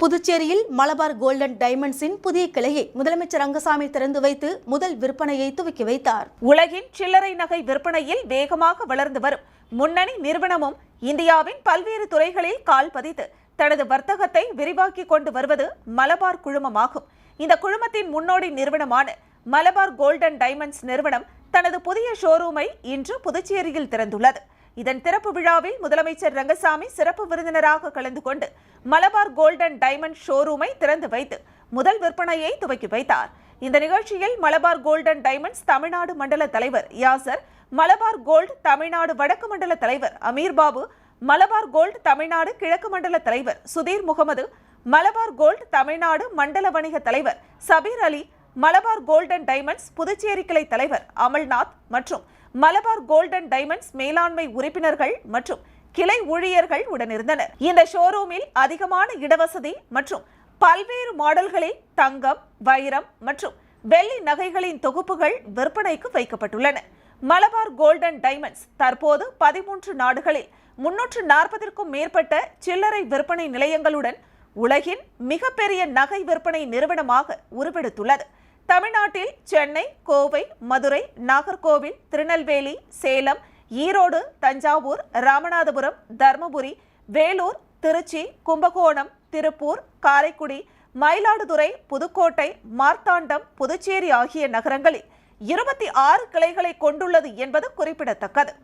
புதுச்சேரியில் மலபார் கோல்டன் டைமண்ட்ஸின் புதிய கிளையை முதலமைச்சர் ரங்கசாமி திறந்து வைத்து முதல் விற்பனையை துவக்கி வைத்தார். உலகின் சில்லறை நகை விற்பனையில் வேகமாக வளர்ந்து வரும் முன்னணி நிறுவனமும் இந்தியாவின் பல்வேறு துறைகளில் கால் பதித்து தனது வர்த்தகத்தை விரிவாக்கி கொண்டு வருவது மலபார் குழுமமாகும். இந்த குழுமத்தின் முன்னோடி நிறுவனமான மலபார் கோல்டன் டைமண்ட்ஸ் நிறுவனம் தனது புதிய ஷோரூமை இன்று புதுச்சேரியில் திறந்துள்ளது. இதன் திறப்பு விழாவில் முதலமைச்சர் ரங்கசாமி சிறப்பு விருந்தினராக கலந்து கொண்டு மலபார் கோல்டன் டைமண்ட் ஷோரூமை திறந்து வைத்து முதல் விற்பனையை துவக்கி வைத்தார். இந்த நிகழ்ச்சியில் மலபார் கோல்டன் டைமண்ட்ஸ் தமிழ்நாடு மண்டல தலைவர் யாசர் மலபார் கோல்ட் தமிழ்நாடு வடக்கு மண்டல தலைவர் அமீர் பாபு மலபார் கோல்ட் தமிழ்நாடு கிழக்கு மண்டல தலைவர் சுதீர் முகமது மலபார் கோல்ட் தமிழ்நாடு மண்டல வணிக தலைவர் சபீர் அலி மலபார் கோல்டன் டைமண்ட்ஸ் புதுச்சேரி கிளை தலைவர் அமல்நாத் மற்றும் மலபார் கோல்டன் டைமண்ட்ஸ் மேலாண்மை உறுப்பினர்கள் மற்றும் கிளை ஊழியர்கள் உடனிருந்தனர். இந்த ஷோரூமில் அதிகமான இடவசதி மற்றும் பல்வேறு மாடல்களில் தங்கம் வைரம் மற்றும் வெள்ளி நகைகளின் தொகுப்புகள் விற்பனைக்கு வைக்கப்பட்டுள்ளன. மலபார் கோல்டன் டைமண்ட்ஸ் தற்போது பதிமூன்று நாடுகளில் முன்னூற்று நாற்பதற்கும் மேற்பட்ட சில்லறை விற்பனை நிலையங்களுடன் உலகின் மிகப்பெரிய நகை விற்பனை நிறுவனமாக உருவெடுத்துள்ளது. தமிழ்நாட்டில் சென்னை கோவை மதுரை நாகர்கோவில் திருநெல்வேலி சேலம் ஈரோடு தஞ்சாவூர் ராமநாதபுரம் தர்மபுரி வேலூர் திருச்சி கும்பகோணம் திருப்பூர் காரைக்குடி மயிலாடுதுறை புதுக்கோட்டை மார்த்தாண்டம் புதுச்சேரி ஆகிய நகரங்களில் இருபத்தி ஆறு கிளைகளை கொண்டுள்ளது என்பது குறிப்பிடத்தக்கது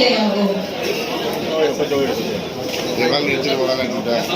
Yeah. जगाल नेचर बघायला मिळतात